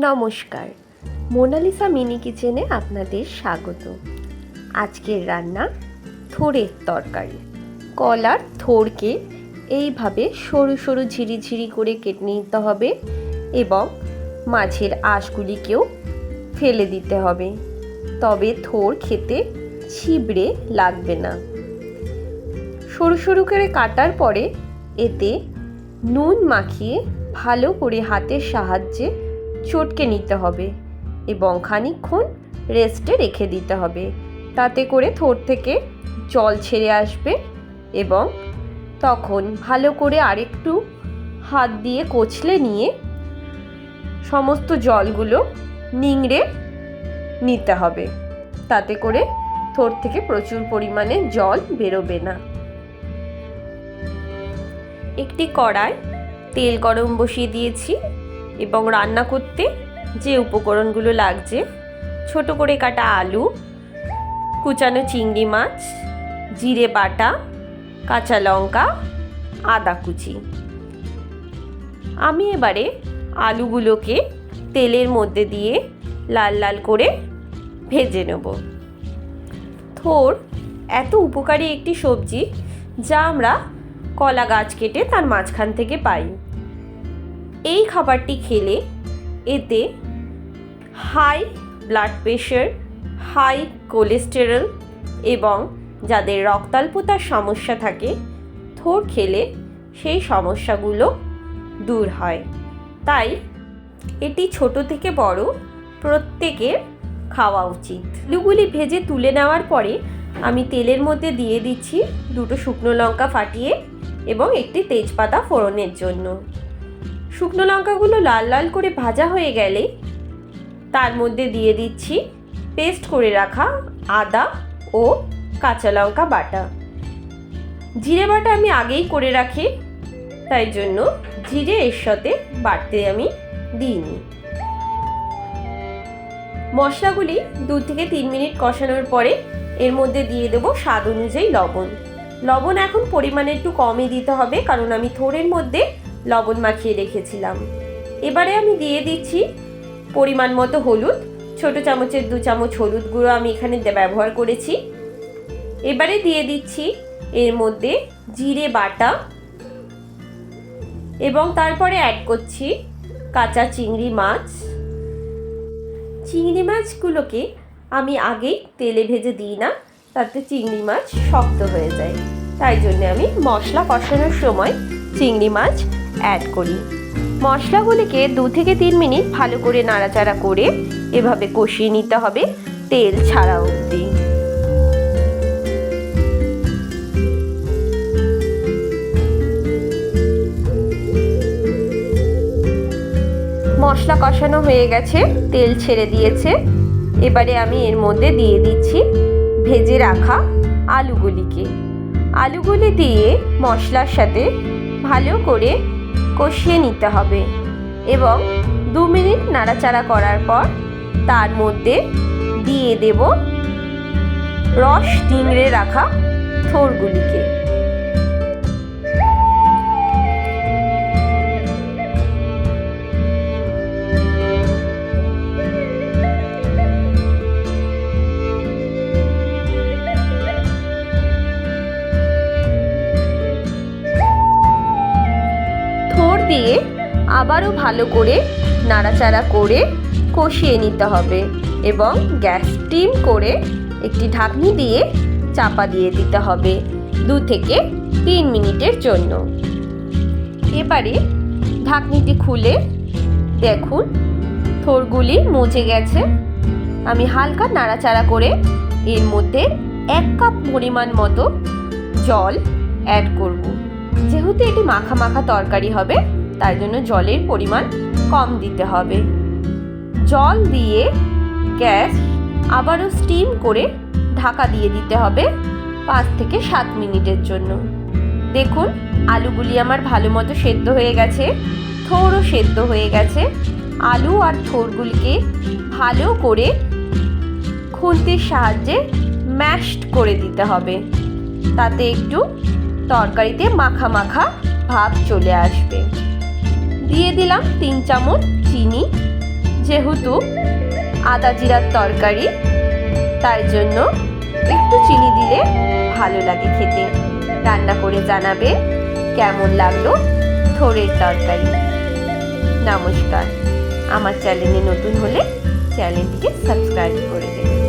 নমস্কার। Mona Lisa mini কিচেনে আপনাদের স্বাগত। আজকের রান্না থোড়ের তরকারি। কলার থোড়কে এইভাবে সরু সরু ঝিরিঝিরি করে কেটে নিতে হবে এবং মাছের আঁশগুলিকেও ফেলে দিতে হবে। তবে থোড় খেতে ছিবড়ে লাগবে না। সরু সরু করে কাটার পরে এতে নুন মাখিয়ে ভালো করে হাতের সাহায্যে চটকে নিতে হবে এবং খানিকক্ষণ রেস্টে রেখে দিতে হবে। তাতে করে থোর থেকে জল ছেড়ে আসবে এবং তখন ভালো করে আরেকটু হাত দিয়ে কচলে নিয়ে সমস্ত জলগুলো নিংড়ে নিতে হবে। তাতে করে থোর থেকে প্রচুর পরিমাণে জল বেরোবে না। একটি কড়াই তেল গরম বসিয়ে দিয়েছি। এবং রান্না করতে যে উপকরণগুলো লাগছে, ছোট করে কাটা আলু, কুচানো চিংড়ি মাছ, জিরে বাটা, কাঁচা লঙ্কা, আদা কুচি। আমি এবারে আলুগুলোকে তেলের মধ্যে দিয়ে লাল লাল করে ভেজে নেব। থোর, এত উপকারী একটি সবজি যা আমরা কলা গাছ কেটে তার মাঝখান থেকে পাই। এই খাবারটি খেলে এতে high blood pressure, high cholesterol এবং যাদের রক্তাল্পতার সমস্যা থাকে, থোর খেলে সেই সমস্যাগুলো দূর হয়। তাই এটি ছোট থেকে বড় প্রত্যেকের খাওয়া উচিত। আলুগুলি ভেজে তুলে নেওয়ার পরে আমি তেলের মধ্যে দিয়ে দিচ্ছি দুটো শুকনো লঙ্কা ফাটিয়ে এবং একটি তেজপাতা ফোড়নের জন্য। শুকনো লঙ্কাগুলো লাল লাল করে ভাজা হয়ে গেলে তার মধ্যে দিয়ে দিচ্ছি পেস্ট করে রাখা আদা ও কাঁচা লঙ্কা বাটা। জিরে বাটা আমি আগেই করে রাখি, তাই জন্য জিরে এর সাথে বাটতে আমি দিইনি। মশলাগুলি দু থেকে তিন মিনিট কষানোর পরে এর মধ্যে দিয়ে দেবো স্বাদ অনুযায়ী লবণ। লবণ এখন পরিমাণে একটু কমই দিতে হবে, কারণ আমি থোড়ের মধ্যে লবণ মাখিয়ে রেখেছিলাম। এবারে আমি দিয়ে দিচ্ছি পরিমাণ মতো হলুদ, ছোট চামচের দু চামচ হলুদ গুঁড়ো আমি এখানে ব্যবহার করেছি। এবারে দিয়ে দিচ্ছি এর মধ্যে জিরে বাটা এবং তারপরে অ্যাড করছি কাঁচা চিংড়ি মাছ। চিংড়ি মাছগুলোকে আমি আগেই তেলে ভেজে দিই না, তাতে চিংড়ি মাছ শক্ত হয়ে যায়। তাই জন্য আমি মশলা কষানোর সময় চিংড়ি মাছ অ্যাড করি। মশলাগুলিকে দু থেকে তিন মিনিট ভালো করে নাড়াচাড়া করে এভাবে কষিয়ে নিতে হবে তেল ছাড়া অবধি। মশলা কষানো হয়ে গেছে, তেল ছেড়ে দিয়েছে। এবারে আমি এর মধ্যে দিয়ে দিচ্ছি ভেজে রাখা আলুগুলিকে। আলুগুলি দিয়ে মশলার সাথে ভালো করে কষিয়ে নিতে হবে এবং দু মিনিট নাড়াচাড়া করার পর তার মধ্যে দিয়ে দেব রস ডিংড়ে রাখা থোরগুলিকে। দিয়ে আবারও ভালো করে নাড়াচাড়া করে কষিয়ে নিতে হবে এবং গ্যাস স্টিম করে একটি ঢাকনি দিয়ে চাপা দিয়ে দিতে হবে দু থেকে তিন মিনিটের জন্য। এবারে ঢাকনিটি খুলে দেখুন, থোরগুলি মুজে গেছে। আমি হালকা নাড়াচাড়া করে এর মধ্যে এক কাপ পরিমাণ মতো জল অ্যাড করব। যেহেতু এটি মাখা মাখা তরকারি হবে তাই জন্য জলের পরিমাণ কম দিতে হবে। জল দিয়ে গ্যাস আবারও স্টিম করে ঢাকা দিয়ে দিতে হবে পাঁচ থেকে সাত মিনিটের জন্য। দেখুন, আলুগুলি আমার ভালো মতো সেদ্ধ হয়ে গেছে থোড়ও সেদ্ধ হয়ে গেছে। আলু আর থোরগুলিকে ভালো করে খুন্তির সাহায্যে ম্যাশড করে দিতে হবে। তাতে একটু তরকারিতে মাখা মাখা ভাব চলে আসবে। দিয়ে দিলাম তিন চামচ চিনি, যেহেতু আদা জিরার তরকারি তার জন্য একটু চিনি দিলে ভালো লাগে খেতে। রান্না করে জানাবে কেমন লাগল থোড়ের তরকারি। নমস্কার। আমার চ্যানেলে নতুন হলে চ্যানেলটিকে সাবস্ক্রাইব করে দেবেন